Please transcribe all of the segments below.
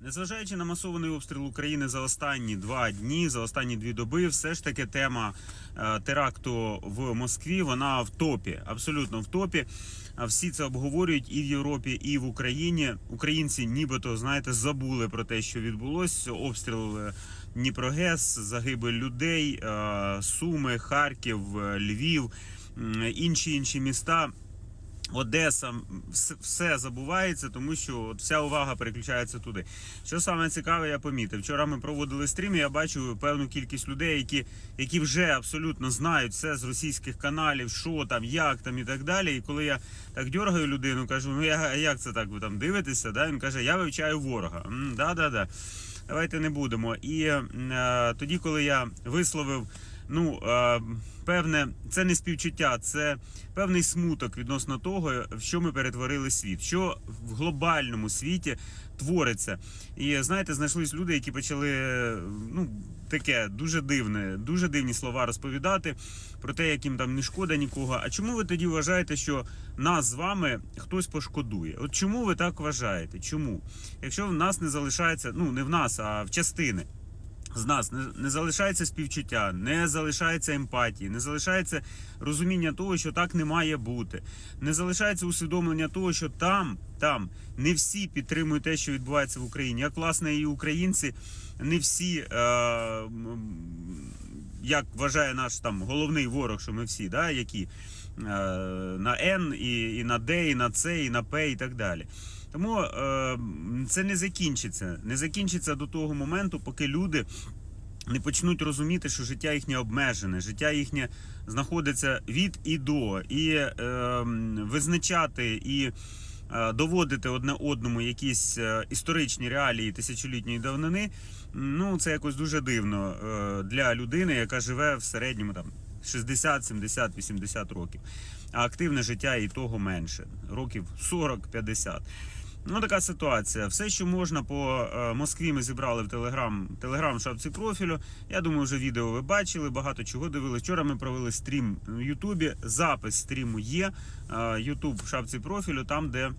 Незважаючи на масований обстріл України за останні два дні, за останні дві доби, все ж таки тема е, теракту в Москві вона в топі, абсолютно в топі. А всі це обговорюють і в Європі, і в Україні. Українці, нібито знаєте, забули про те, що відбулося. Обстріл е, Дніпрогес, загибель людей, е, Суми, Харків, Львів, інші інші міста. Одеса, все, забувається, тому що от вся увага переключається туди. Що саме цікаве, я помітив. Вчора ми проводили стрім, і я бачу певну кількість людей, які, які вже абсолютно знають все з російських каналів, що там, як там і так далі. І коли я так дергаю людину, кажу, ну я, як це так ви там дивитеся? Да? Він каже, я вивчаю ворога. Да, да, да. Давайте не будемо. І е, тоді, коли я висловив ну, е, певне, це не співчуття, це певний смуток відносно того, в що ми перетворили світ, що в глобальному світі твориться. І знаєте, знайшлись люди, які почали ну, таке дуже дивне, дуже дивні слова розповідати про те, як їм там не шкода нікого. А чому ви тоді вважаєте, що нас з вами хтось пошкодує? От чому ви так вважаєте? Чому? Якщо в нас не залишається, ну не в нас, а в частини з нас не, не залишається співчуття, не залишається емпатії, не залишається розуміння того, що так не має бути, не залишається усвідомлення того, що там, там не всі підтримують те, що відбувається в Україні. Як власне і українці, не всі, е, як вважає наш там головний ворог, що ми всі, да, які е, на Н, і, і на Д, і на С, і на П, і так далі. Тому е, це не закінчиться. Не закінчиться до того моменту, поки люди не почнуть розуміти, що життя їхнє обмежене, життя їхнє знаходиться від і до, і е, визначати і. Е, Доводити одне одному якісь е, історичні реалії тисячолітньої давнини, ну це якось дуже дивно е, для людини, яка живе в середньому там 60, 70, 80 років. А активне життя і того менше, років 40-50. Ну, така ситуація. Все, що можна по е, Москві, ми зібрали в Телеграм, Телеграм шапці профілю. Я думаю, вже відео ви бачили, багато чого дивились. Вчора ми провели стрім в Ютубі. Запис стріму є. Е, Ютуб в шапці профілю, там, де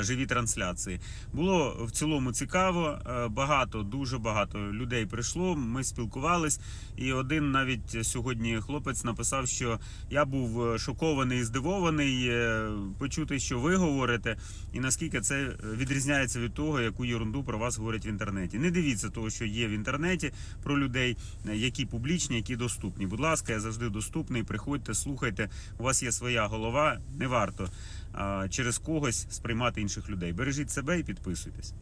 живі трансляції. Було в цілому цікаво. е, Багато, дуже багато людей прийшло. Ми спілкувались. І один навіть сьогодні хлопець написав, що я був е, шокований і здивований е, почути, що ви говорите, і наскільки це відрізняється від того, яку ерунду про вас говорять в інтернеті. Не дивіться того, що є в інтернеті про людей, е, які публічні, які доступні. Будь ласка, я завжди доступний. Приходьте, слухайте. У вас є своя голова. Не варто через когось сприймати інших людей. Бережіть себе і підписуйтесь.